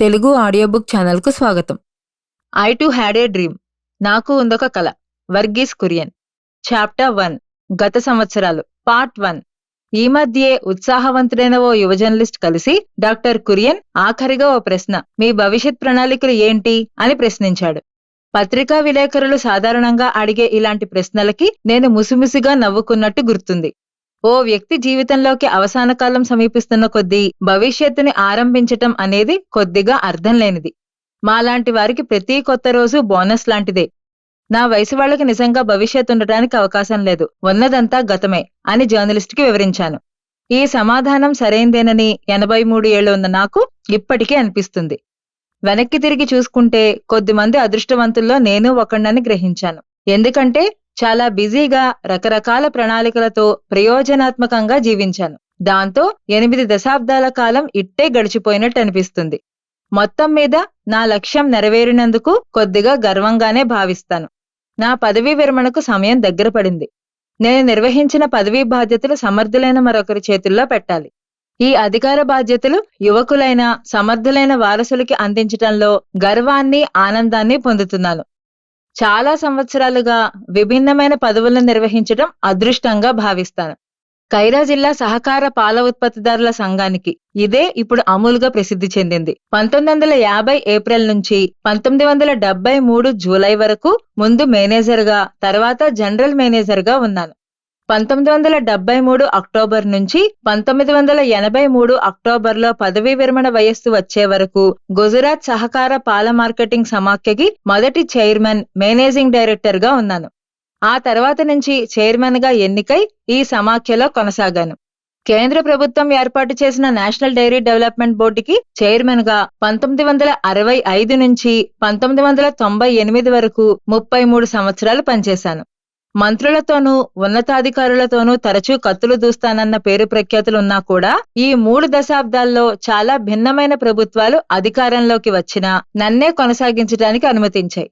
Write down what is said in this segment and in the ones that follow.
Telugu audio book ఛానల్కు స్వాగతం. I too had a dream. నాకు ఉందొక కళ వర్గీస్ కురియన్. Chapter one. గత సంవత్సరాలు. Part one. ఈ మధ్యే ఉత్సాహవంతుడైన ఓ యువ జర్నలిస్ట్ కలిసి డాక్టర్ కురియన్ ఆఖరిగా ఓ ప్రశ్న మీ భవిష్యత్ ప్రణాళికలు ఏంటి? అని ప్రశ్నించాడు. పత్రికా విలేకరులు సాధారణంగా అడిగే ఇలాంటి ప్రశ్నలకి నేను ముసిముసిగా నవ్వుకున్నట్టు గుర్తుంది. ఓ వ్యక్తి జీవితంలోకి అవసాన కాలం సమీపిస్తున్న కొద్దీ భవిష్యత్తుని ఆరంభించటం అనేది కొద్దిగా అర్థం లేనిది. మాలాంటి వారికి ప్రతి కొత్త రోజు బోనస్ లాంటిదే. నా వయసు వాళ్ళకి నిజంగా భవిష్యత్ ఉండటానికి అవకాశం లేదు. ఉన్నదంతా గతమే అని జర్నలిస్ట్కి వివరించాను. ఈ సమాధానం సరైందేనని ఎనభై మూడు ఏళ్ళు ఉన్న నాకు ఇప్పటికీ అనిపిస్తుంది. వెనక్కి తిరిగి చూసుకుంటే కొద్దిమంది అదృష్టవంతుల్లో నేను ఒకణ్ణని గ్రహించాను. ఎందుకంటే చాలా బిజీగా రకరకాల ప్రణాళికలతో ప్రయోజనాత్మకంగా జీవించాను. దాంతో ఎనిమిది దశాబ్దాల కాలం ఇట్టే గడిచిపోయినట్టు అనిపిస్తుంది. మొత్తం మీద నా లక్ష్యం నెరవేరినందుకు కొద్దిగా గర్వంగానే భావిస్తాను. నా పదవీ విరమణకు సమయం దగ్గర పడింది. నేను నిర్వహించిన పదవీ బాధ్యతలు సమర్థులైన మరొకరి చేతుల్లో పెట్టాలి. ఈ అధికార బాధ్యతలు యువకులైన సమర్థులైన వారసులకి అందించటంలో గర్వాన్ని ఆనందాన్ని పొందుతున్నాను. చాలా సంవత్సరాలుగా విభిన్నమైన పదవులను నిర్వహించడం అదృష్టంగా భావిస్తాను. కైరా జిల్లా సహకార పాల ఉత్పత్తిదారుల సంఘానికి ఇదే ఇప్పుడు అమూల్గా ప్రసిద్ధి చెందింది. పంతొమ్మిది వందల యాభై ఏప్రిల్ నుంచి పంతొమ్మిది వందల డెబ్బై మూడు జూలై వరకు ముందు మేనేజర్గా తర్వాత జనరల్ మేనేజర్గా ఉన్నాను. పంతొమ్మిది వందల డెబ్బై మూడు అక్టోబర్ నుంచి పంతొమ్మిది వందల ఎనభై మూడు అక్టోబర్లో పదవీ విరమణ వయస్సు వచ్చే వరకు గుజరాత్ సహకార పాల మార్కెటింగ్ సమాఖ్యకి మొదటి చైర్మన్ మేనేజింగ్ డైరెక్టర్గా ఉన్నాను. ఆ తర్వాత నుంచి చైర్మన్గా ఎన్నికై ఈ సమాఖ్యలో కొనసాగాను. కేంద్ర ప్రభుత్వం ఏర్పాటు చేసిన నేషనల్ డైరీ డెవలప్మెంట్ బోర్డుకి చైర్మన్గా పంతొమ్మిది వందల అరవై ఐదు నుంచి పంతొమ్మిది వందల తొంభై ఎనిమిది వరకు ముప్పై మూడు సంవత్సరాలు పనిచేశాను. మంత్రులతోనూ ఉన్నతాధికారులతోనూ తరచూ కత్తులు దూస్తానన్న పేరు ప్రఖ్యాతులున్నా కూడా ఈ మూడు దశాబ్దాల్లో చాలా భిన్నమైన ప్రభుత్వాలు అధికారంలోకి వచ్చినా నన్నే కొనసాగించడానికి అనుమతించాయి.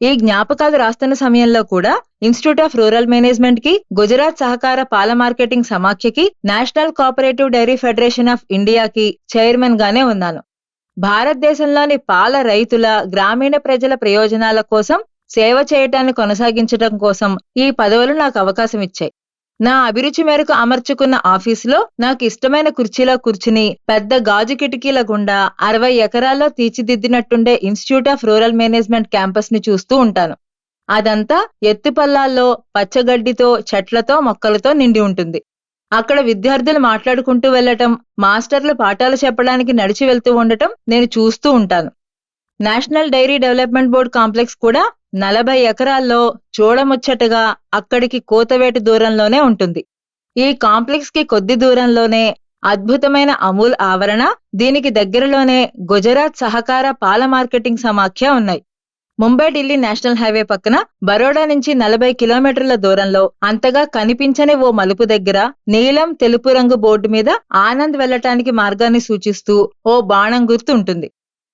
ఈ జ్ఞాపకాలు రాస్తున్న సమయంలో కూడా ఇన్స్టిట్యూట్ ఆఫ్ రూరల్ మేనేజ్మెంట్కి గుజరాత్ సహకార పాల marketing సమాఖ్యకి national cooperative dairy federation of ఇండియాకి చైర్మన్ గానే ఉన్నాను. భారతదేశంలోని పాల రైతుల గ్రామీణ ప్రజల ప్రయోజనాల కోసం సేవ చేయటాన్ని కొనసాగించడం కోసం ఈ పదవులు నాకు అవకాశం ఇచ్చాయి. నా అభిరుచి మేరకు అమర్చుకున్న ఆఫీసులో నాకు ఇష్టమైన కుర్చీలో కూర్చుని పెద్ద గాజు కిటికీల గుండా అరవై ఎకరాల్లో తీర్చిదిద్దినట్టుండే ఇన్స్టిట్యూట్ ఆఫ్ రూరల్ మేనేజ్మెంట్ క్యాంపస్ని చూస్తూ ఉంటాను. అదంతా ఎత్తుపల్లాల్లో పచ్చగడ్డితో చెట్లతో మొక్కలతో నిండి ఉంటుంది. అక్కడ విద్యార్థులు మాట్లాడుకుంటూ వెళ్ళటం మాస్టర్లు పాఠాలు చెప్పడానికి నడిచి వెళ్తూ ఉండటం నేను చూస్తూ ఉంటాను. National dairy development board complex కూడా నలభై ఎకరాల్లో చూడముచ్చటగా అక్కడికి కోతవేటు దూరంలోనే ఉంటుంది. ఈ కాంప్లెక్స్కి కొద్ది దూరంలోనే అద్భుతమైన అమూల్ ఆవరణ దీనికి దగ్గరలోనే గుజరాత్ సహకార పాల మార్కెటింగ్ సమాఖ్య ఉన్నాయి. ముంబై ఢిల్లీ నేషనల్ హైవే పక్కన బరోడా నుంచి నలభై కిలోమీటర్ల దూరంలో అంతగా కనిపించని ఓ మలుపు దగ్గర నీలం తెలుపు రంగు బోర్డు మీద ఆనంద్ వెళ్ళటానికి మార్గాన్ని సూచిస్తూ ఓ బాణం గుర్తు ఉంటుంది.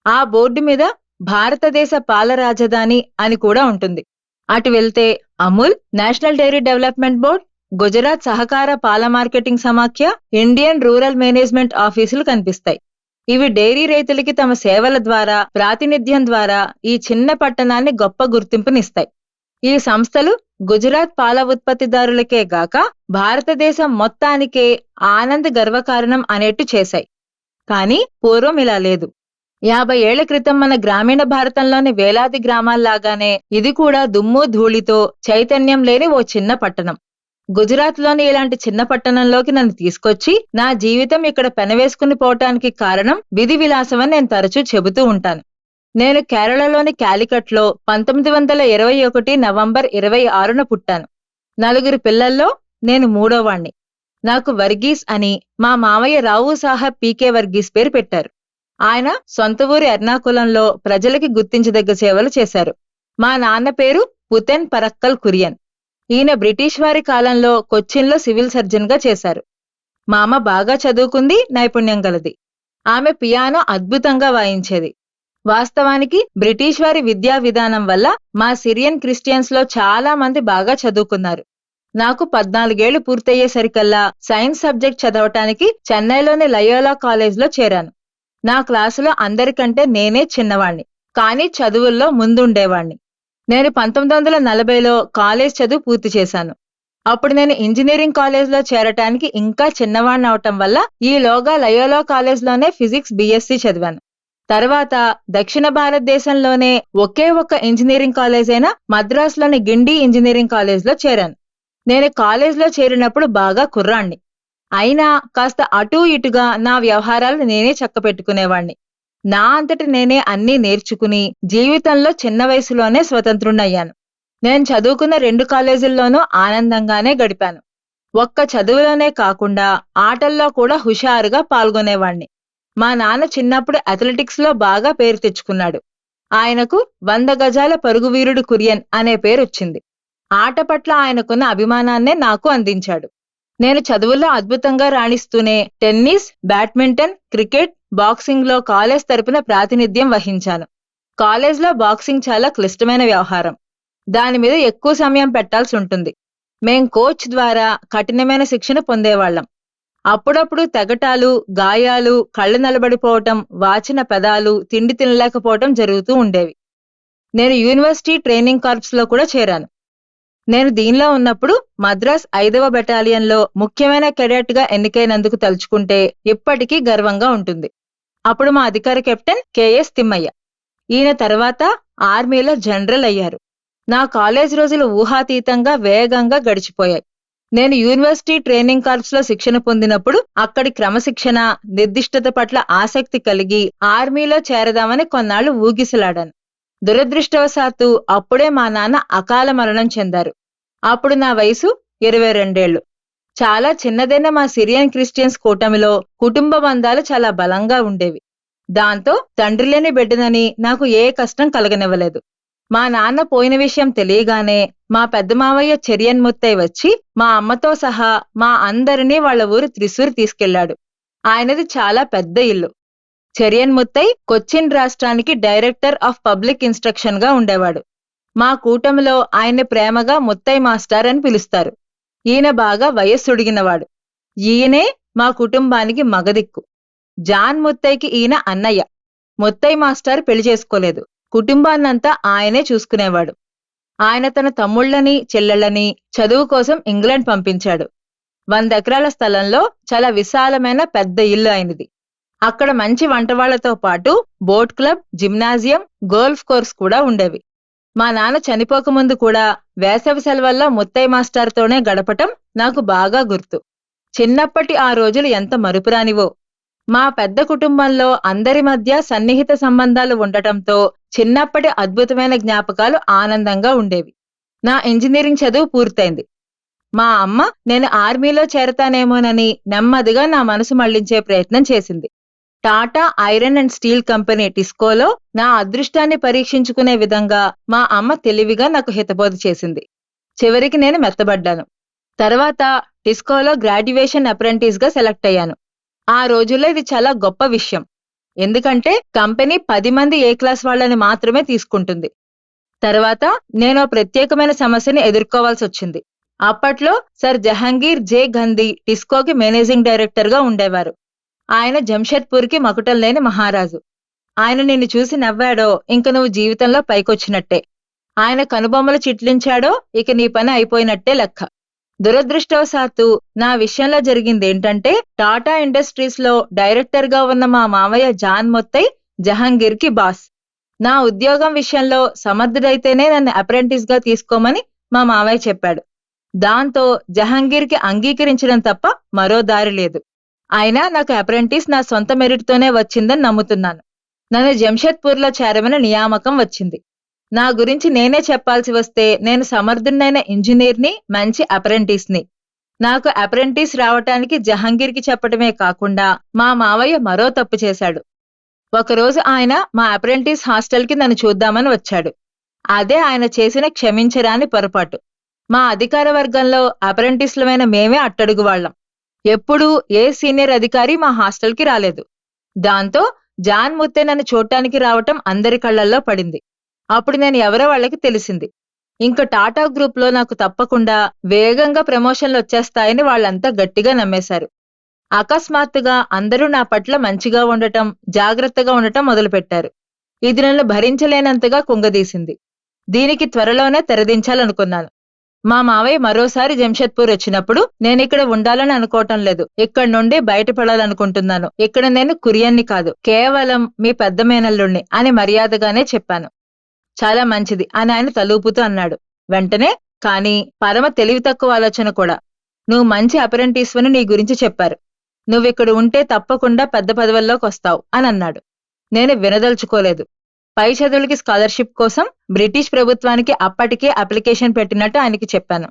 ఆ బోర్డు మీద భారతదేశ పాల రాజధాని అని కూడా ఉంటుంది. అటు వెళ్తే Amul national dairy development board Gujarat సహకార పాల మార్కెటింగ్ సమాఖ్య ఇండియన్ రూరల్ మేనేజ్మెంట్ ఆఫీసులు కనిపిస్తాయి. ఇవి డైరీ రైతులకి తమ సేవల ద్వారా ప్రాతినిధ్యం ద్వారా ఈ చిన్న పట్టణాన్ని గొప్ప గుర్తింపునిస్తాయి. ఈ సంస్థలు గుజరాత్ పాల ఉత్పత్తిదారులకే గాక భారతదేశం మొత్తానికే ఆనంద్ గర్వకారణం అనేట్టు చేశాయి. కానీ పూర్వం ఇలా లేదు. యాభై ఏళ్ళ క్రితం మన గ్రామీణ భారతంలోని వేలాది గ్రామాల్లాగానే ఇది కూడా దుమ్ము ధూళితో చైతన్యం లేని ఓ చిన్న పట్టణం. గుజరాత్లోని ఇలాంటి చిన్న పట్టణంలోకి నన్ను తీసుకొచ్చి నా జీవితం ఇక్కడ పెనవేసుకుని పోవటానికి కారణం విధి విలాసమని నేను తరచూ చెబుతూ ఉంటాను. నేను కేరళలోని క్యాలికట్లో పంతొమ్మిది వందల ఇరవై ఒకటి నవంబర్ ఇరవై ఆరున పుట్టాను. నలుగురు పిల్లల్లో నేను మూడోవాణ్ణి. నాకు వర్గీస్ అని మా మామయ్య రావు సాహెబ్ పీకే వర్గీస్ పేరు పెట్టారు. ఆయన సొంత ఊరి ఎర్నాకులంలో ప్రజలకి గుర్తించదగ్గ సేవలు చేశారు. మా నాన్న పేరు పుతెన్ పరక్కల్ కురియన్. ఈయన బ్రిటిష్ వారి కాలంలో కొచ్చిన్లో సివిల్ సర్జన్గా చేశారు. మా అమ్మ బాగా చదువుకుంది నైపుణ్యం గలది. ఆమె పియానో అద్భుతంగా వాయించేది. వాస్తవానికి బ్రిటిష్ వారి విద్యా విధానం వల్ల మా సిరియన్ క్రిస్టియన్స్లో చాలా మంది బాగా చదువుకున్నారు. నాకు పద్నాలుగేళ్ళు పూర్తయ్యేసరికల్లా సైన్స్ సబ్జెక్ట్ చదవటానికి చెన్నైలోని లయోలా కాలేజ్లో చేరాను. నా క్లాసులో అందరికంటే నేనే చిన్నవాణ్ణి కానీ చదువుల్లో ముందుండేవాణ్ణి. నేను పంతొమ్మిది వందల నలభైలో కాలేజ్ చదువు పూర్తి చేశాను. అప్పుడు నేను ఇంజనీరింగ్ కాలేజ్లో చేరటానికి ఇంకా చిన్నవాణ్ణి అవటం వల్ల ఈలోగా లయోలో కాలేజ్లోనే ఫిజిక్స్ బీఎస్సీ చదివాను. తర్వాత దక్షిణ భారతదేశంలోనే ఒకే ఒక్క ఇంజనీరింగ్ కాలేజ్ అయిన మద్రాసులోని గిండి ఇంజనీరింగ్ కాలేజ్లో చేరాను. నేను కాలేజ్లో చేరినప్పుడు బాగా కుర్రాణ్ణి. అయినా కాస్త అటూ ఇటుగా నా వ్యవహారాలు నేనే చక్కపెట్టుకునేవాణ్ణి. నా అంతటి నేనే అన్నీ నేర్చుకుని జీవితంలో చిన్న వయసులోనే స్వతంత్రుణ్ణయ్యాను. నేను చదువుకున్న రెండు కాలేజీల్లోనూ ఆనందంగానే గడిపాను. ఒక్క చదువులోనే కాకుండా ఆటల్లో కూడా హుషారుగా పాల్గొనేవాణ్ణి. మా నాన్న చిన్నప్పుడు అథ్లెటిక్స్లో బాగా పేరు తెచ్చుకున్నాడు. ఆయనకు వంద గజాల పరుగు వీరుడు కురియన్ అనే పేరు వచ్చింది ఆట పట్ల ఆయనకున్న అభిమానాన్నే నాకు అందించాడు. నేను చదువుల్లో అద్భుతంగా రాణిస్తూనే టెన్నిస్ బ్యాడ్మింటన్ క్రికెట్ బాక్సింగ్లో కాలేజ్ తరపున ప్రాతినిధ్యం వహించాను. కాలేజ్లో బాక్సింగ్ చాలా క్లిష్టమైన వ్యవహారం. దాని మీద ఎక్కువ సమయం పెట్టాల్సి ఉంటుంది. మేం కోచ్ ద్వారా కఠినమైన శిక్షణ పొందేవాళ్ళం అప్పుడప్పుడు తెగటాలు గాయాలు కళ్ళు నిలబడిపోవటం వాచిన పెదాలు తిండి తినలేకపోవటం జరుగుతూ ఉండేవి. నేను యూనివర్సిటీ ట్రైనింగ్ కార్ప్స్లో కూడా చేరాను. నేను దీనిలో ఉన్నప్పుడు మద్రాస్ ఐదవ బెటాలియన్లో ముఖ్యమైన కెడెట్గా ఎన్నికైనందుకు తలుచుకుంటే ఇప్పటికీ గర్వంగా ఉంటుంది. అప్పుడు మా అధికార కెప్టెన్ కెఎస్ తిమ్మయ్య. ఈయన తర్వాత ఆర్మీలో జనరల్ అయ్యారు. నా కాలేజ్ రోజులు ఊహాతీతంగా వేగంగా గడిచిపోయాయి. నేను యూనివర్సిటీ ట్రైనింగ్ కార్ప్స్లో శిక్షణ పొందినప్పుడు అక్కడి క్రమశిక్షణ నిర్దిష్టత పట్ల ఆసక్తి కలిగి ఆర్మీలో చేరదామని కొన్నాళ్ళు ఊగిసలాడాను. దురదృష్టవశాత్తు అప్పుడే మా నాన్న అకాల మరణం చెందారు. అప్పుడు నా వయసు ఇరవై రెండేళ్ళు చాలా చిన్నదైన మా సిరియన్ క్రిస్టియన్స్ కూటమిలో కుటుంబ బంధాలు చాలా బలంగా ఉండేవి. దాంతో తండ్రి లేని బిడ్డనని నాకు ఏ కష్టం కలగనివ్వలేదు. మా నాన్న పోయిన విషయం తెలియగానే మా పెద్ద మావయ్య చెరియన్ ముత్తై వచ్చి మా అమ్మతో సహా మా అందరినీ వాళ్ళ ఊరు త్రిశూర్ తీసుకెళ్ళాడు ఆయనది చాలా పెద్ద ఇల్లు. చెరియన్ ముత్తై కొచ్చిన్ రాష్ట్రానికి డైరెక్టర్ ఆఫ్ పబ్లిక్ ఇన్స్ట్రక్షన్గా ఉండేవాడు. మా కూటమిలో ఆయన్ని ప్రేమగా ముత్తై మాస్టర్ అని పిలుస్తారు. ఈయన బాగా వయస్సుడిగినవాడు. ఈయనే మా కుటుంబానికి మగదిక్కు. జాన్ ముత్తైకి ఈయన అన్నయ్య. ముత్తై మాస్టర్ పెళ్ళి చేసుకోలేదు. కుటుంబాన్నంతా ఆయనే చూసుకునేవాడు. ఆయన తన తమ్ముళ్ళని చెల్లెళ్ళని చదువు కోసం ఇంగ్లాండ్ పంపించాడు. వంద ఎకరాల స్థలంలో చాలా విశాలమైన పెద్ద ఇల్లు అయినది. అక్కడ మంచి వంటవాళ్ళతో పాటు boat club gymnasium golf course కూడా ఉండేవి. మా నాన్న చనిపోకముందు కూడా వేసవి సెలవుల్లో ముత్తయ్య మాస్టర్తోనే గడపటం నాకు బాగా గుర్తు. చిన్నప్పటి ఆ రోజులు ఎంత మరుపురానివో. మా పెద్ద కుటుంబంలో అందరి మధ్య సన్నిహిత సంబంధాలు ఉండటంతో చిన్నప్పటి అద్భుతమైన జ్ఞాపకాలు ఆనందంగా ఉండేవి. నా ఇంజనీరింగ్ చదువు పూర్తయింది. మా అమ్మ నేను ఆర్మీలో చేరతానేమోనని నెమ్మదిగా నా మనసు మళ్ళించే ప్రయత్నం చేసింది. Tata iron and steel company టిస్కోలో నా అదృష్టాన్ని పరీక్షించుకునే విధంగా మా అమ్మ తెలివిగా నాకు హితబోధ చేసింది. చివరికి నేను మెత్తబడ్డాను. తర్వాత టిస్కోలో గ్రాడ్యుయేషన్ అప్రెంటిస్గా సెలెక్ట్ అయ్యాను. ఆ రోజుల్లో ఇది చాలా గొప్ప విషయం. ఎందుకంటే కంపెనీ పది మంది ఏ క్లాస్ వాళ్ళని మాత్రమే తీసుకుంటుంది. తర్వాత నేను ప్రత్యేకమైన సమస్యని ఎదుర్కోవాల్సి వచ్చింది. అప్పట్లో సర్ జహంగీర్ జే. గంధీ టిస్కోకి మేనేజింగ్ డైరెక్టర్గా ఉండేవారు. ఆయన జంషెడ్పూర్కి మకుటం లేని మహారాజు. ఆయన నిన్ను చూసి నవ్వాడో ఇంక నువ్వు జీవితంలో పైకొచ్చినట్టే. ఆయన కనుబొమ్మలు చిట్లించాడో ఇక నీ పని అయిపోయినట్టే లెక్క. దురదృష్టవశాత్తు నా విషయంలో జరిగిందేంటంటే టాటా ఇండస్ట్రీస్లో డైరెక్టర్గా ఉన్న మా మావయ్య జాన్ మొత్తై జహంగీర్కి బాస్. నా ఉద్యోగం విషయంలో సమర్థుడైతేనే నన్ను అప్రెంటిస్గా తీసుకోమని మా మావయ్య చెప్పాడు. దాంతో జహంగీర్కి అంగీకరించడం తప్ప మరో దారి లేదు. అయినా నాకు అప్రెంటిస్ నా సొంత మెరిట్తోనే వచ్చిందని నమ్ముతున్నాను. నన్ను జంషెద్పూర్లో చేరమని నియామకం వచ్చింది. నా గురించి నేనే చెప్పాల్సి వస్తే నేను సమర్థుడైన ఇంజనీర్ని మంచి అప్రెంటిస్ని నాకు అప్రెంటిస్ రావటానికి జహంగీర్కి చెప్పటమే కాకుండా మా మావయ్య మరో తప్పు చేశాడు. ఒకరోజు ఆయన మా అప్రెంటిస్ హాస్టల్కి నన్ను చూద్దామని వచ్చాడు. అదే ఆయన చేసిన క్షమించరాని పొరపాటు. మా అధికార వర్గంలో అప్రెంటిస్లమైన మేమే అట్టడుగు వాళ్ళం. ఎప్పుడూ ఏ సీనియర్ అధికారి మా హాస్టల్కి రాలేదు. దాంతో జాన్ ముత్తే నన్ను చూడటానికి రావటం అందరి కళ్ళల్లో పడింది. అప్పుడు నేను ఎవరో వాళ్ళకి తెలిసింది. ఇంక టాటా గ్రూప్లో నాకు తప్పకుండా వేగంగా ప్రమోషన్లు వచ్చేస్తాయని వాళ్ళంతా గట్టిగా నమ్మేశారు. అకస్మాత్తుగా అందరూ నా పట్ల మంచిగా ఉండటం జాగ్రత్తగా ఉండటం మొదలుపెట్టారు. ఇది నన్ను భరించలేనంతగా కుంగదీసింది. దీనికి త్వరలోనే తెరదించాలనుకున్నాను. మా మావయ్య మరోసారి జంషెద్పూర్ వచ్చినప్పుడు నేను ఇక్కడ ఉండాలని అనుకోవటం లేదు. ఇక్కడ నుండి బయటపడాలనుకుంటున్నాను. ఇక్కడ నేను కురియన్ని కాదు కేవలం మీ పెద్ద మేనల్లుణ్ణి అని మర్యాదగానే చెప్పాను. చాలా మంచిది అని ఆయన తలూపుతూ అన్నాడు. వెంటనే కానీ పరమ తెలివి తక్కువ ఆలోచన కూడా. నువ్వు మంచి అపరెంటీస్వని నీ గురించి చెప్పారు. నువ్విక్కడ ఉంటే తప్పకుండా పెద్ద పదవుల్లోకి వస్తావు అని అన్నాడు. నేను వినదలుచుకోలేదు. పై చదువులకి స్కాలర్షిప్ కోసం బ్రిటిష్ ప్రభుత్వానికి అప్పటికే అప్లికేషన్ పెట్టినట్టు ఆయనకి చెప్పాను.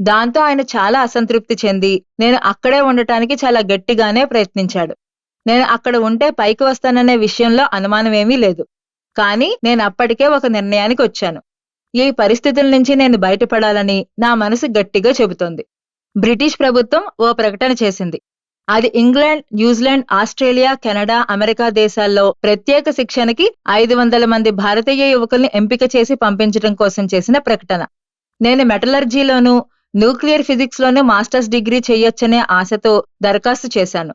దాంతో ఆయన చాలా అసంతృప్తి చెంది నేను అక్కడే ఉండటానికి చాలా గట్టిగానే ప్రయత్నించాడు. నేను అక్కడ ఉంటే పైకి వస్తాననే విషయంలో అనుమానమేమీ లేదు. కానీ నేను అప్పటికే ఒక నిర్ణయానికి వచ్చాను. ఈ పరిస్థితుల నుంచి నేను బయటపడాలని నా మనసు గట్టిగా చెబుతోంది. బ్రిటిష్ ప్రభుత్వం ఓ ప్రకటన చేసింది. అది England New Zealand Australia Canada America దేశాల్లో ప్రత్యేక శిక్షణకి ఐదు వందల మంది భారతీయ యువకుల్ని ఎంపిక చేసి పంపించడం కోసం చేసిన ప్రకటన. నేను మెటలర్జీలోనూ న్యూక్లియర్ ఫిజిక్స్ లోనూ మాస్టర్స్ డిగ్రీ చేయొచ్చనే ఆశతో దరఖాస్తు చేశాను.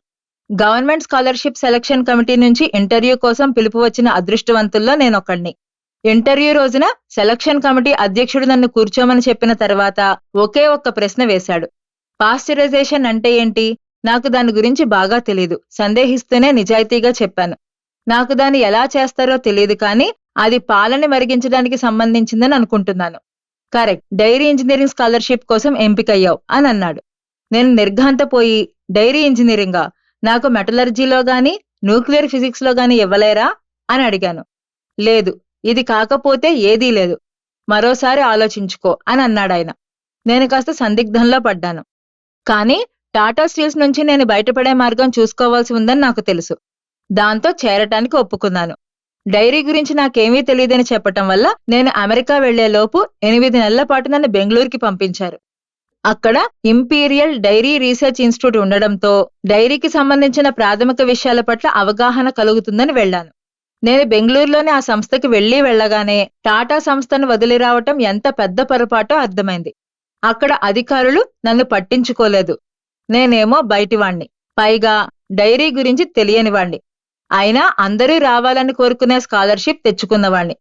గవర్నమెంట్ స్కాలర్షిప్ సెలక్షన్ కమిటీ నుంచి ఇంటర్వ్యూ కోసం పిలుపు వచ్చిన అదృష్టవంతుల్లో నేనొకడిని ఇంటర్వ్యూ రోజున సెలక్షన్ కమిటీ అధ్యక్షుడు నన్ను కూర్చోమని చెప్పిన తర్వాత ఒకే ఒక్క ప్రశ్న వేశాడు. పాశ్చరైజేషన్ అంటే ఏంటి? నాకు దాని గురించి బాగా తెలీదు. సందేహిస్తూనే నిజాయితీగా చెప్పాను. నాకు దాన్ని ఎలా చేస్తారో తెలియదు కానీ అది పాలని మరిగించడానికి సంబంధించిందని అనుకుంటున్నాను. కరెక్ట్. డైరీ ఇంజనీరింగ్ స్కాలర్షిప్ కోసం ఎంపికయ్యావు అని అన్నాడు. నేను నిర్ఘాంతపోయి డైరీ ఇంజనీరింగా నాకు మెటలర్జీలో గాని న్యూక్లియర్ ఫిజిక్స్లో గాని ఇవ్వలేరా అని అడిగాను. లేదు ఇది కాకపోతే ఏదీ లేదు. మరోసారి ఆలోచించుకో అని అన్నాడాయన. నేను కాస్త సందిగ్ధంలో పడ్డాను. కానీ టాటా స్టీల్స్ నుంచి నేను బయటపడే మార్గం చూసుకోవాల్సి ఉందని నాకు తెలుసు. దాంతో చేరటానికి ఒప్పుకున్నాను. డైరీ గురించి నాకేమీ తెలియదని చెప్పటం వల్ల నేను అమెరికా వెళ్ళేలోపు ఎనిమిది నెలల పాటు నన్ను బెంగళూరుకి పంపించారు. అక్కడ ఇంపీరియల్ డైరీ రీసెర్చ్ ఇన్స్టిట్యూట్ ఉండడంతో డైరీకి సంబంధించిన ప్రాథమిక విషయాల పట్ల అవగాహన కలుగుతుందని వెళ్ళాను. నేను బెంగళూరులోని ఆ సంస్థకి వెళ్ళి వెళ్ళగానే టాటా సంస్థను వదిలి రావటం ఎంత పెద్ద పొరపాటో అర్థమైంది. అక్కడ అధికారులు నన్ను పట్టించుకోలేదు. నేనేమో బయటివాణ్ణి. పైగా డైరీ గురించి తెలియనివాణ్ణి. అయినా అందరూ రావాలని కోరుకునే స్కాలర్షిప్ తెచ్చుకున్నవాణ్ణి.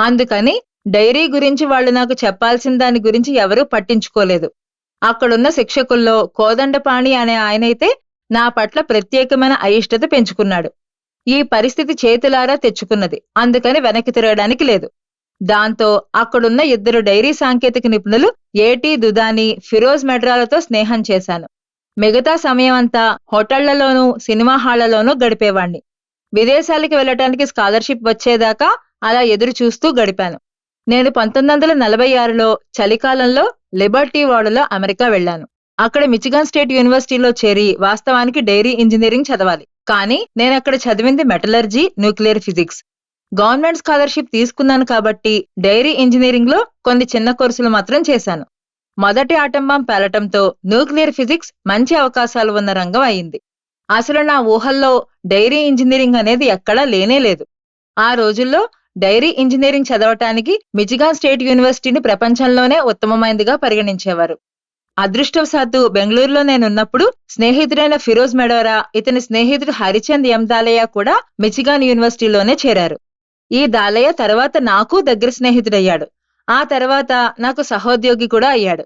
అందుకని డైరీ గురించి వాళ్ళు నాకు చెప్పాల్సిన దాని గురించి ఎవరూ పట్టించుకోలేదు. అక్కడున్న శిక్షకుల్లో కోదండపాణి అనే ఆయనైతే నా పట్ల ప్రత్యేకమైన అయిష్టత పెంచుకున్నాడు. ఈ పరిస్థితి చేతులారా తెచ్చుకున్నది. అందుకని వెనక్కి తిరగడానికి లేదు. దాంతో అక్కడున్న ఇద్దరు డైరీ సాంకేతిక నిపుణులు ఏటీ దుదాని ఫిరోజ్ మెడ్రాలతో స్నేహం చేశాను. మిగతా సమయం అంతా హోటళ్ళలోనూ సినిమా హాళ్ళలోనూ గడిపేవాణ్ణి. విదేశాలకి వెళ్ళటానికి స్కాలర్షిప్ వచ్చేదాకా అలా ఎదురు చూస్తూ గడిపాను. నేను పంతొమ్మిది వందల నలభై ఆరులో చలికాలంలో లిబర్టీ వార్డులో అమెరికా వెళ్ళాను. అక్కడ మిచిగాన్ స్టేట్ యూనివర్సిటీలో చేరి వాస్తవానికి డైరీ ఇంజనీరింగ్ చదవాలి. కానీ నేను అక్కడ చదివింది metallurgy nuclear physics. Government scholarship తీసుకున్నాను కాబట్టి డైరీ ఇంజనీరింగ్లో కొన్ని చిన్న కోర్సులు మాత్రం చేశాను. మొదటి ఆటంబం పేలటంతో న్యూక్లియర్ ఫిజిక్స్ మంచి అవకాశాలు ఉన్న రంగం అయింది. అసలు నా ఊహల్లో డైరీ ఇంజనీరింగ్ అనేది ఎక్కడా లేనే లేదు. ఆ రోజుల్లో డైరీ ఇంజనీరింగ్ చదవటానికి మిచిగాన్ స్టేట్ యూనివర్సిటీని ప్రపంచంలోనే ఉత్తమమైనదిగా పరిగణించేవారు. అదృష్టవశాత్తు బెంగళూరులో నేనున్నప్పుడు స్నేహితుడైన ఫిరోజ్ మెడోరా ఇతని స్నేహితుడు హరిచంద్ ఎం దాలయ్య కూడా మిచిగాన్ యూనివర్సిటీలోనే చేరారు. ఈ దాలయ్య తర్వాత నాకు దగ్గర స్నేహితుడయ్యాడు. ఆ తర్వాత నాకు సహోద్యోగి కూడా అయ్యాడు.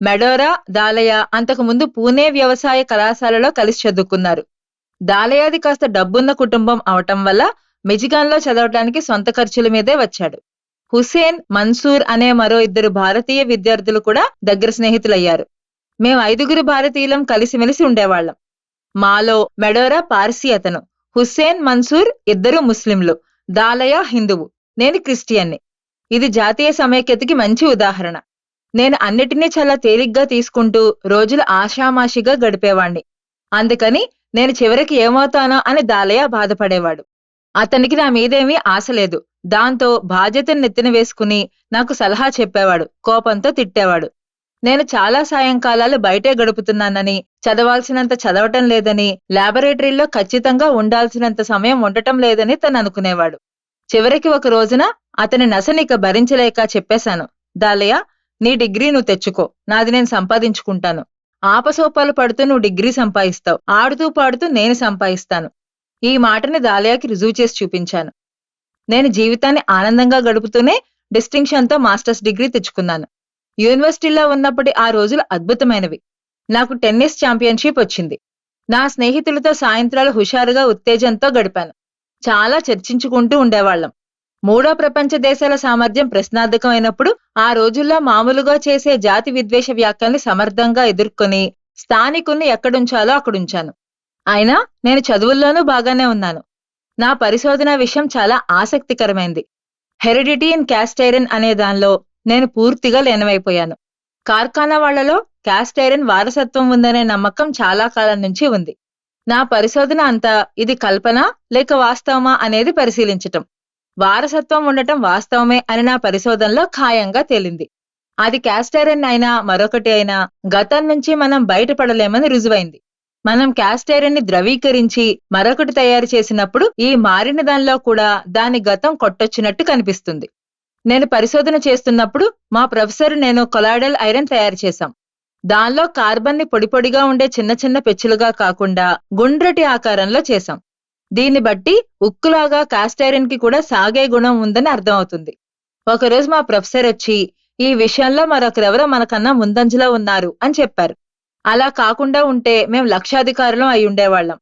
మెడోరా దాలయ అంతకు ముందు పూణే వ్యవసాయ కళాశాలలో కలిసి చదువుకున్నారు. దాలయాది కాస్త డబ్బున్న కుటుంబం అవటం వల్ల మిజిగాన్లో చదవటానికి సొంత ఖర్చుల మీదే వచ్చాడు. హుసేన్ మన్సూర్ అనే మరో ఇద్దరు భారతీయ విద్యార్థులు కూడా దగ్గర స్నేహితులయ్యారు. మేము ఐదుగురు భారతీయులం కలిసిమెలిసి ఉండేవాళ్ళం. మాలో మెడోరా పార్సీ అతను హుస్సేన్ మన్సూర్ ఇద్దరు ముస్లింలు దాలయ హిందువు నేను క్రిస్టియన్ని. ఇది జాతీయ సమైక్యతకి మంచి ఉదాహరణ. నేను అన్నిటినీ చాలా తేలిగ్గా తీసుకుంటూ రోజులు ఆషామాషిగా గడిపేవాణ్ణి. అందుకని నేను చివరికి ఏమవుతానో అని దాలయ్య బాధపడేవాడు. అతనికి నా మీదేమీ ఆశ లేదు. దాంతో బాధ్యతను నెత్తిన వేసుకుని నాకు సలహా చెప్పేవాడు. కోపంతో తిట్టేవాడు. నేను చాలా సాయంకాలాలు బయటే గడుపుతున్నానని చదవాల్సినంత చదవటం లేదని లాబొరేటరీలో ఖచ్చితంగా ఉండాల్సినంత సమయం ఉండటం లేదని తను అనుకునేవాడు. చివరికి ఒక రోజున అతని నసనిక భరించలేక చెప్పేశాను. దాలయ్య నీ డిగ్రీ నువ్వు తెచ్చుకో. నాది నేను సంపాదించుకుంటాను. ఆపసోపాలు పడుతూ నువ్వు డిగ్రీ సంపాదిస్తావు. ఆడుతూ పాడుతూ నేను సంపాదిస్తాను. ఈ మాటని దాలయాకి రుజువు చేసి చూపించాను. నేను జీవితాన్ని ఆనందంగా గడుపుతూనే డిస్టింక్షన్తో మాస్టర్స్ డిగ్రీ తెచ్చుకున్నాను. యూనివర్సిటీలో ఉన్నప్పటి ఆ రోజులు అద్భుతమైనవి. నాకు టెన్నిస్ ఛాంపియన్షిప్ వచ్చింది. నా స్నేహితులతో సాయంత్రాలు హుషారుగా ఉత్తేజంతో గడిపాను. చాలా చర్చించుకుంటూ ఉండేవాళ్ళం. మూడో ప్రపంచ దేశాల సామర్థ్యం ప్రశ్నార్థకం అయినప్పుడు ఆ రోజుల్లో మామూలుగా చేసే జాతి విద్వేష వ్యాఖ్యల్ని సమర్థంగా ఎదుర్కొని స్థానికుల్ని ఎక్కడుంచాలో అక్కడుంచాను. అయినా నేను చదువుల్లోనూ బాగానే ఉన్నాను. నా పరిశోధన విషయం చాలా ఆసక్తికరమైంది. హెరిడిటీ ఇన్ క్యాస్టైరన్ అనే దానిలో నేను పూర్తిగా లీనమైపోయాను. కార్ఖానా వాళ్ళలో క్యాస్టైరన్ వారసత్వం ఉందనే నమ్మకం చాలా కాలం నుంచి ఉంది. నా పరిశోధన అంతా ఇది కల్పన లేక వాస్తవమా అనేది పరిశీలించటం. వారసత్వం ఉండటం వాస్తవమే అని నా పరిశోధనలో ఖాయంగా తేలింది. అది క్యాస్ట్ అయినా మరొకటి అయినా గతం నుంచి మనం బయటపడలేమని రుజువైంది. మనం క్యాస్ట్ని ద్రవీకరించి మరొకటి తయారు చేసినప్పుడు ఈ మారిన దానిలో కూడా దాని గతం కొట్టొచ్చినట్టు కనిపిస్తుంది. నేను పరిశోధన చేస్తున్నప్పుడు మా ప్రొఫెసర్ నేను కొలాడల్ ఐరన్ తయారు చేశాం. దానిలో కార్బన్ని పొడిపొడిగా ఉండే చిన్న చిన్న పెచ్చులుగా కాకుండా గుండ్రటి ఆకారంలో చేశాం. దీన్ని బట్టి ఉక్కులాగా కాస్ట్కి కూడా సాగే గుణం ఉందని అర్థమవుతుంది. ఒకరోజు మా ప్రొఫెసర్ వచ్చి ఈ విషయంలో మరొకరెవరో మనకన్నా ముందంజలో ఉన్నారు అని చెప్పారు. అలా కాకుండా ఉంటే మేము లక్షాధికారులం అయి ఉండేవాళ్ళం.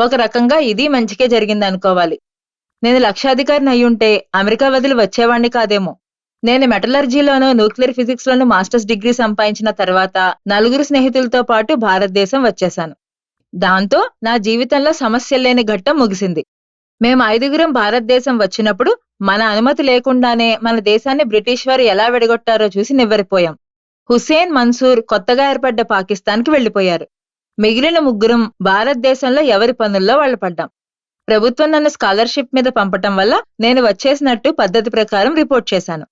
ఒక రకంగా ఇది మంచికే జరిగింది అనుకోవాలి. నేను లక్షాధికారిని అయి ఉంటే అమెరికా వదిలి వచ్చేవాణ్ణి కాదేమో. నేను మెటలర్జీలోనూ న్యూక్లియర్ ఫిజిక్స్ లోను మాస్టర్స్ డిగ్రీ సంపాదించిన తర్వాత నలుగురు స్నేహితులతో పాటు భారతదేశం వచ్చేశాను. దాంతో నా జీవితంలో సమస్య లేని ఘట్టం ముగిసింది. మేము ఐదుగురం భారతదేశం వచ్చినప్పుడు మన అనుమతి లేకుండానే మన దేశాన్ని బ్రిటిష్ వారు ఎలా విడగొట్టారో చూసి నివ్వరిపోయాం. హుసేన్ మన్సూర్ కొత్తగా ఏర్పడ్డ పాకిస్తాన్కి వెళ్ళిపోయారు మిగిలిన ముగ్గురం భారతదేశంలో ఎవరి పనుల్లో వాళ్ళు పడ్డాం. ప్రభుత్వం నన్ను స్కాలర్షిప్ మీద పంపటం వల్ల నేను వచ్చేసినట్టు పద్ధతి ప్రకారం రిపోర్ట్ చేశాను.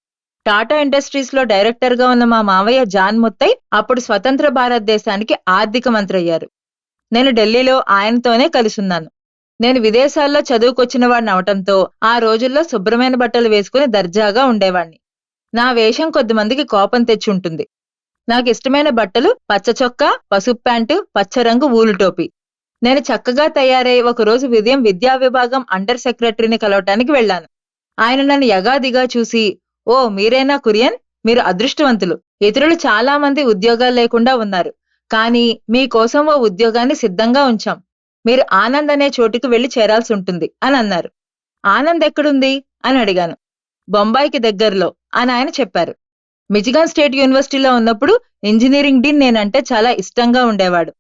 టాటా ఇండస్ట్రీస్లో డైరెక్టర్గా ఉన్న మా మావయ్య జాన్ ముత్తై అప్పుడు స్వతంత్ర భారతదేశానికి ఆర్థిక మంత్రి అయ్యారు నేను ఢిల్లీలో ఆయనతోనే కలుసున్నాను. నేను విదేశాల్లో చదువుకొచ్చిన వాడిని అవటంతో ఆ రోజుల్లో శుభ్రమైన బట్టలు వేసుకుని దర్జాగా ఉండేవాణ్ణి. నా వేషం కొద్దిమందికి కోపం తెచ్చి ఉంటుంది నాకు ఇష్టమైన బట్టలు పచ్చ చొక్కా పసుపు ప్యాంటు పచ్చ రంగు ఊలు టోపీ నేను చక్కగా తయారై ఒకరోజు ఉదయం విద్యా విభాగం అండర్ సెక్రటరీని కలవటానికి వెళ్ళాను. ఆయన నన్ను యగాదిగా చూసి ఓ మీరేనా కురియన్? మీరు అదృష్టవంతులు. ఇతరులు చాలా మంది ఉద్యోగాలు లేకుండా ఉన్నారు. కానీ మీకోసం ఓ ఉద్యోగాన్ని సిద్ధంగా ఉంచాం. మీరు ఆనంద్ అనే చోటుకు వెళ్ళి చేరాల్సి ఉంటుంది అని అన్నారు. ఆనంద్ ఎక్కడుంది? అని అడిగాను. బొంబాయికి దగ్గరలో అని ఆయన చెప్పారు. మిజిగాన్ స్టేట్ యూనివర్సిటీలో ఉన్నప్పుడు ఇంజనీరింగ్ డీన్ నేనంటే చాలా ఇష్టంగా ఉండేవాడు.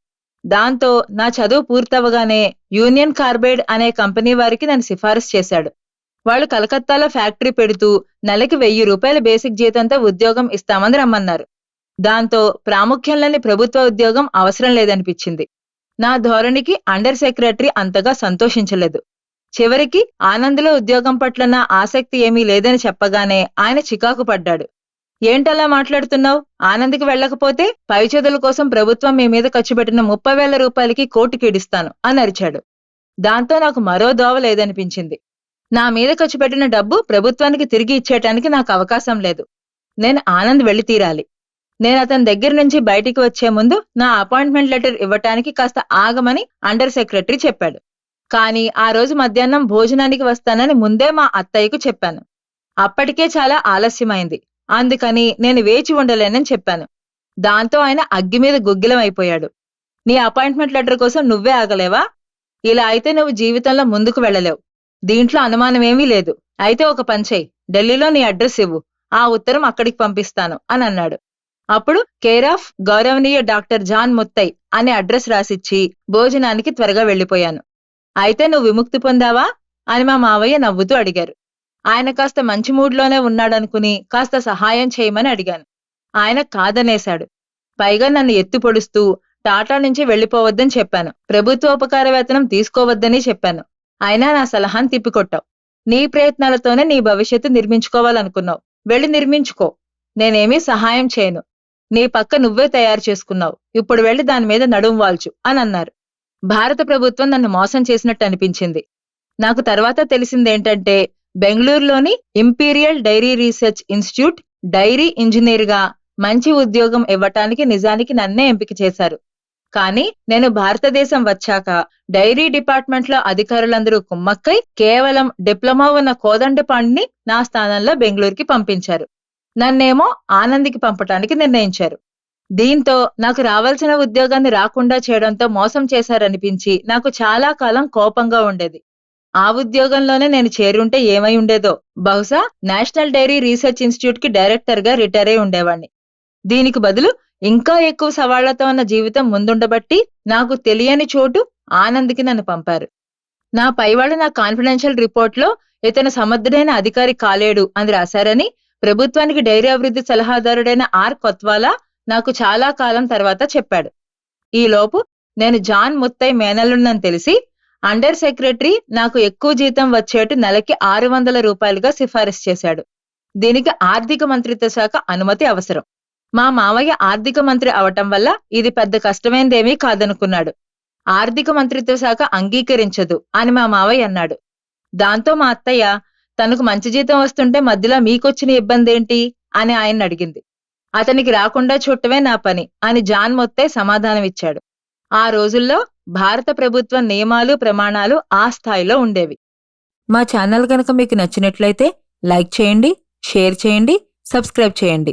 దాంతో నా చదువు పూర్తవగానే యూనియన్ కార్బైడ్ అనే కంపెనీ వారికి నన్ను సిఫారసు చేశాడు. వాళ్ళు కలకత్తాలో ఫ్యాక్టరీ పెడుతూ నెలకి వెయ్యి రూపాయల బేసిక్ జీతంతో ఉద్యోగం ఇస్తామని రమ్మన్నారు. దాంతో ప్రాముఖ్యం లేని ప్రభుత్వ ఉద్యోగం అవసరం లేదనిపించింది. నా ధోరణికి అండర్ సెక్రటరీ అంతగా సంతోషించలేదు. చివరికి ఆనంద్లో ఉద్యోగం పట్ల నా ఆసక్తి ఏమీ లేదని చెప్పగానే ఆయన చికాకు పడ్డాడు. ఏంటలా మాట్లాడుతున్నావు? ఆనంద్కి వెళ్ళకపోతే పై చదువుల కోసం ప్రభుత్వం మీ మీద ఖర్చు పెట్టిన ముప్పై వేల రూపాయలకి కోర్టు ఇడిస్తాను అని అరిచాడు. దాంతో నాకు మరో దోవ లేదనిపించింది. నా మీద ఖర్చు పెట్టిన డబ్బు ప్రభుత్వానికి తిరిగి ఇచ్చేయటానికి నాకు అవకాశం లేదు. నేను ఆనంద్ వెళ్ళి తీరాలి. నేను అతని దగ్గర నుంచి బయటికి వచ్చే ముందు నా అపాయింట్మెంట్ లెటర్ ఇవ్వటానికి కాస్త ఆగమని అండర్ సెక్రటరీ చెప్పాడు. కానీ ఆ రోజు మధ్యాహ్నం భోజనానికి వస్తానని ముందే మా అత్తయ్యకు చెప్పాను. అప్పటికే చాలా ఆలస్యమైంది. అందుకని నేను వేచి ఉండలేనని చెప్పాను. దాంతో ఆయన అగ్గి మీద గుగ్గిలం అయిపోయాడు నీ అపాయింట్మెంట్ లెటర్ కోసం నువ్వే ఆగలేవా? ఇలా అయితే నువ్వు జీవితంలో ముందుకు వెళ్ళలేవు. దీంట్లో అనుమానమేమీ లేదు. అయితే ఒక పంచేయి ఢిల్లీలో నీ అడ్రస్ ఇవ్వు. ఆ ఉత్తరం అక్కడికి పంపిస్తాను అని అన్నాడు. అప్పుడు కేర్ ఆఫ్ గౌరవనీయ డాక్టర్ జాన్ ముత్తై అనే అడ్రస్ రాసిచ్చి భోజనానికి త్వరగా వెళ్ళిపోయాను. అయితే నువ్వు విముక్తి పొందావా? అని మా మావయ్య నవ్వుతూ అడిగారు. ఆయన కాస్త మంచి మూడ్లోనే ఉన్నాడనుకుని కాస్త సహాయం చేయమని అడిగాను. ఆయన కాదనేశాడు. పైగా నన్ను ఎత్తి పొడుస్తూ టాటా నుంచి వెళ్ళిపోవద్దని చెప్పాను. ప్రభుత్వ ఉపకార వేతనం తీసుకోవద్దని చెప్పాను. అయినా నా సలహాను తిప్పికొట్టావు. నీ ప్రయత్నాలతోనే నీ భవిష్యత్తు నిర్మించుకోవాలనుకున్నావు. వెళ్ళి నిర్మించుకో. నేనేమీ సహాయం చేయను. నీ పక్క నువ్వే తయారు చేసుకున్నావు. ఇప్పుడు వెళ్ళి దాని మీద నడుం వాల్చు అని అన్నారు. భారత ప్రభుత్వం నన్ను మోసం చేసినట్టు అనిపించింది. నాకు తర్వాత తెలిసిందేంటంటే బెంగళూరులోని imperial dairy research institute dairy ఇంజనీర్గా మంచి ఉద్యోగం ఇవ్వటానికి నిజానికి నన్నే ఎంపిక చేశారు. కానీ నేను భారతదేశం వచ్చాక డైరీ డిపార్ట్మెంట్లో అధికారులందరూ కుమ్మక్కై కేవలం డిప్లొమా ఉన్న కోదండపాండిని నా స్థానంలో బెంగళూరుకి పంపించారు. నన్నేమో ఆనందికి పంపటానికి నిర్ణయించారు. దీంతో నాకు రావాల్సిన ఉద్యోగాన్ని రాకుండా చేయడంతో మోసం చేశారనిపించి నాకు చాలా కాలం కోపంగా ఉండేది. ఆ ఉద్యోగంలోనే నేను చేరుంటే ఏమై ఉండేదో బహుశా నేషనల్ డైరీ రీసెర్చ్ ఇన్స్టిట్యూట్కి డైరెక్టర్గా రిటైర్ అయి ఉండేవాణ్ణి. దీనికి బదులు ఇంకా ఎక్కువ సవాళ్ళతో ఉన్న జీవితం ముందుండబట్టి నాకు తెలియని చోటు ఆనంద్కి నన్ను పంపారు. నా పైవాడు నా కాన్ఫిడెన్షియల్ రిపోర్ట్లో ఇతను సమర్థుడైన అధికారి కాలేడు అని రాశారని ప్రభుత్వానికి డైరీ అభివృద్ధి సలహాదారుడైన ఆర్ కొత్వాలా నాకు చాలా కాలం తర్వాత చెప్పాడు. ఈలోపు నేను జాన్ ముత్తై మేనల్లున్నని తెలిసి అండర్ సెక్రటరీ నాకు ఎక్కువ జీతం వచ్చేట్టు నెలకి ఆరు వందల రూపాయలుగా సిఫారసు చేశాడు. దీనికి ఆర్థిక మంత్రిత్వ శాఖ అనుమతి అవసరం. మా మామయ్య ఆర్థిక మంత్రి అవటం వల్ల ఇది పెద్ద కష్టమైందేమీ కాదనుకున్నాడు. ఆర్థిక మంత్రిత్వ శాఖ అంగీకరించదు అని మా మావయ్య అన్నాడు. దాంతో మా అత్తయ్య తనకు మంచి జీతం వస్తుంటే మధ్యలో మీకొచ్చిన ఇబ్బంది ఏంటి అని ఆయన అడిగింది. అతనికి రాకుండా చుట్టమే నా పని అని జాన్ మొత్తే సమాధానమిచ్చాడు. ఆ రోజుల్లో భారత ప్రభుత్వ నియమాలు ప్రమాణాలు ఆ స్థాయిలో ఉండేవి. మా ఛానల్ కనుక మీకు నచ్చినట్లయితే లైక్ చేయండి షేర్ చేయండి సబ్స్క్రైబ్ చేయండి.